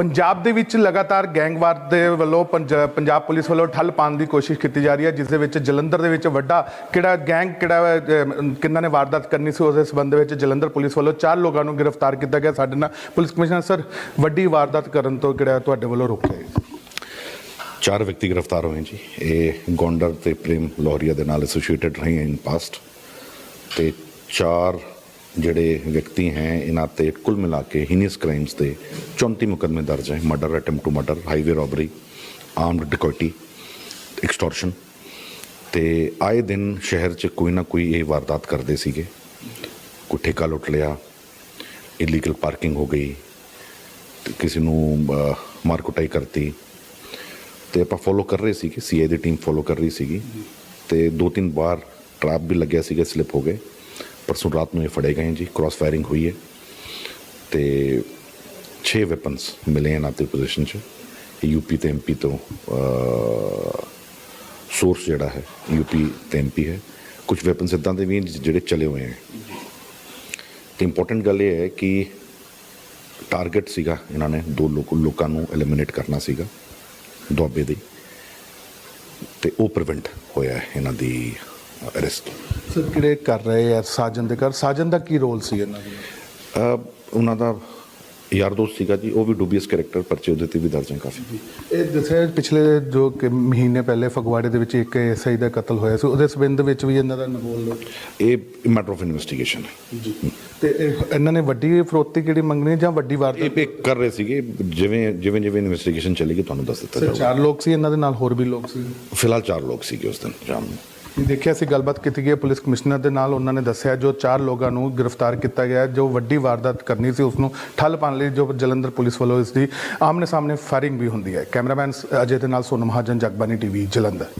ਪੰਜਾਬ ਦੇ ਵਿੱਚ ਲਗਾਤਾਰ ਗੈਂਗਵਾਰ ਦੇ ਵੱਲੋਂ ਪੰਜ- ਪੰਜਾਬ ਪੁਲਿਸ ਵੱਲੋਂ ਠੱਲ ਪਾਉਣ ਦੀ ਕੋਸ਼ਿਸ਼ ਕੀਤੀ ਜਾ ਰਹੀ ਹੈ ਜਿਸ ਦੇ ਵਿੱਚ ਜਲੰਧਰ ਦੇ ਵਿੱਚ ਵੱਡਾ ਕਿਹੜਾ ਗੈਂਗ ਕਿਹੜਾ ਅਹ, ਕਿਹਨਾਂ ਨੇ ਵਾਰਦਾਤ ਕਰਨੀ ਸੀ ਉਸ ਦੇ ਸੰਬੰਧ ਵਿੱਚ ਜਲੰਧਰ ਪੁਲਿਸ ਵੱਲੋਂ ਚਾਰ ਲੋਕਾਂ ਨੂੰ ਗ੍ਰਿਫਤਾਰ ਕੀਤਾ ਗਿਆ। ਸਾਡੇ ਨਾਲ ਪੁਲਿਸ ਕਮਿਸ਼ਨਰ ਸਰ ਵੱਡੀ ਵਾਰਦਾਤ ਕਰਨ ਤੋਂ ਕਿਹੜਾ ਤੁਹਾਡੇ ਵੱਲੋਂ ਰੋਕਿਆ ਗਿਆ? ਚਾਰ ਵਿਅਕਤੀ ਗ੍ਰਿਫਤਾਰ ਹੋਏ ਜੀ। ਇਹ ਗੌਂਡਰ ਤੇ ਪ੍ਰੇਮ ਲੋਹਰੀਆ ਦੇ ਨਾਲ ਐਸੋਸੀਏਟਡ ਰਹੇ ਇਨ ਪਾਸਟ ਤੇ ਚਾਰ ਜਿਹੜੇ ਵਿਅਕਤੀ ਹੈ, ਇਹਨਾਂ ਤੇ ਕੁੱਲ ਮਿਲਾ ਕੇ ਹੀਨੀਅਸ ਕ੍ਰਾਈਮਸ 'ਤੇ 34 ਮੁਕੱਦਮੇ ਦਰਜ ਹੈ। Murder attempt to murder highway robbery armed dacoity extortion ਤੇ ਆਏ ਦਿਨ ਸ਼ਹਿਰ 'ਚ ਕੋਈ ਨਾ ਕੋਈ ਇਹ ਵਾਰਦਾਤ ਕਰਦੇ ਸੀਗੇ। ਕੋਈ ਠੇਕਾ ਲੁੱਟ ਲਿਆ ਇਲੀਗਲ ਪਾਰਕਿੰਗ ਹੋ ਗਈ, ਤੇ ਕਿਸੇ ਨੂੰ ਮਾਰਕੁਟਾਈ ਕਰਤੀ। ਤੇ ਆਪਾਂ ਫੋਲੋ ਕਰ ਰਹੇ ਸੀਗੇ ਸੀਏ ਦੀ ਟੀਮ ਫੋਲੋ ਕਰ ਰਹੀ ਸੀਗੀ। ਤੇ ਦੋ ਤਿੰਨ ਵਾਰ ਟਰੈਪ ਵੀ ਲੱਗਿਆ ਸੀਗਾ ਸਲਿਪ ਹੋ ਗਏ। ਪਰਸੋਂ ਰਾਤ ਨੂੰ ਇਹ ਫੜੇ ਗਏ ਜੀ ਕ੍ਰਾਸ ਫਾਇਰਿੰਗ ਹੋਈ ਹੈ ਤੇ 6 ਵੈਪਨਸ ਮਿਲੇ ਇਹਨਾਂ ਤੇ ਪੋਜੀਸ਼ਨ 'ਚ। ਯੂਪੀ ਤੇ ਐਮਪੀ ਤੋਂ ਸੋਰਸ ਜਿਹੜਾ ਹੈ ਯੂਪੀ ਤੇ ਐਮਪੀ ਹੈ। ਕੁਝ ਵੈਪਨਸ ਇਦਾਂ ਦੇ ਵੀ ਜਿਹੜੇ ਚਲੇ ਹੋਏ ਹੈ। ਤੇ ਇੰਪੋਰਟੈਂਟ ਗੱਲ ਇਹ ਹੈ ਕਿ ਟਾਰਗੇਟ ਸੀਗਾ ਇਹਨਾਂ ਨੇ, ਦੋ ਲੋਕਾਂ ਨੂੰ ਐਲੀਮੀਨੇਟ ਕਰਨਾ ਸੀਗਾ, ਦੁਆਬੇ ਦੀ। ਤੇ ਉਹ ਪ੍ਰੀਵੈਂਟ ਹੋਇਆ ਹੈ ਇਹਨਾਂ ਦੀ ਅਰੈਸਟ। ਸਰ ਕਿਹੜੇ ਕਰ ਰਹੇ ਆ ਸਾਜਨ ਦੇ ਘਰ? ਸਾਜਨ ਦਾ ਕੀ ਰੋਲ ਸੀ ਇਹਨਾਂ ਦਾ? ਉਹਨਾਂ ਦਾ ਯਾਰ ਦੋਸਤ ਸੀਗਾ ਜੀ ਉਹ ਵੀ ਡੂਬੀਅਸ ਕੈਰੈਕਟਰ ਪਰਚੇ ਉਹਦੇ ਤੇ ਵੀ ਦਰਜ ਹੈ ਕਾਫੀ। ਇਹ ਦੱਸਿਆ ਪਿਛਲੇ ਜੋ ਕਿ ਮਹੀਨੇ ਪਹਿਲੇ ਫਗਵਾੜੇ ਦੇ ਵਿੱਚ ਇੱਕ ਐਸਆਈ ਦਾ ਕਤਲ ਹੋਇਆ ਸੀ ਉਹਦੇ ਸਬੰਧ ਵਿੱਚ ਵੀ ਇਹਨਾਂ ਦਾ ਨਵੋਲ ਇਹ ਮੈਟਰ ਆਫ ਇਨਵੈਸਟੀਗੇਸ਼ਨ ਹੈ। ਜੀ। ਤੇ ਇਹ- ਇਹਨਾਂ ਨੇ ਵੱਡੀ ਫਰੋਤੀ ਕਿਹੜੀ ਮੰਗਣੀ ਜਾਂ ਵੱਡੀ ਇਹ ਵਾਰਦਾਤ ਪੇ ਕਰ ਰਹੇ ਸੀਗੇ ਜਿਵੇਂ ਜਿਵੇਂ ਜਿਵੇਂ ਇਨਵੈਸਟੀਗੇਸ਼ਨ ਚੱਲੇਗੀ ਤੁਹਾਨੂੰ ਦੱਸ ਦਿੱਤਾ ਜਾਊਗਾ। ਚਾਰ ਲੋਕ ਸੀ ਇਹਨਾਂ ਦੇ ਨਾਲ ਹੋਰ ਵੀ ਲੋਕ ਸੀ। ਫਿਲਹਾਲ ਚਾਰ ਲੋਕ ਸੀਗੇ ਉਸ ਦਿਨ ਸ਼ਾਮ ਨੂੰ। ਇਹ ਦੇਖਿਆ ਸੀ ਗੱਲਬਾਤ ਕੀਤੀ ਗਈ ਹੈ ਪੁਲਿਸ ਕਮਿਸ਼ਨਰ ਦੇ ਨਾਲ। ਉਹਨਾਂ ਨੇ ਦੱਸਿਆ ਜੋ ਚਾਰ ਲੋਕਾਂ ਨੂੰ ਗ੍ਰਿਫਤਾਰ ਕੀਤਾ ਗਿਆ ਹੈ, ਜੋ ਵੱਡੀ ਵਾਰਦਾਤ ਕਰਨੀ ਸੀ ਉਸ ਨੂੰ ਠੱਲ ਪਾਉਣ ਲਈ ਜੋ ਜਲੰਧਰ ਪੁਲਿਸ ਵੱਲੋਂ ਇਸ ਦੀ ਆਮਨੇ ਸਾਹਮਣੇ ਫਾਇਰਿੰਗ ਵੀ ਹੁੰਦੀ ਹੈ। ਕੈਮਰਾਮੈਨ ਅਜੇ ਦੇ ਨਾਲ ਸੋਨਮ ਮਹਾਜਨ ਜਗਬਾਨੀ ਟੀਵੀ ਜਲੰਧਰ।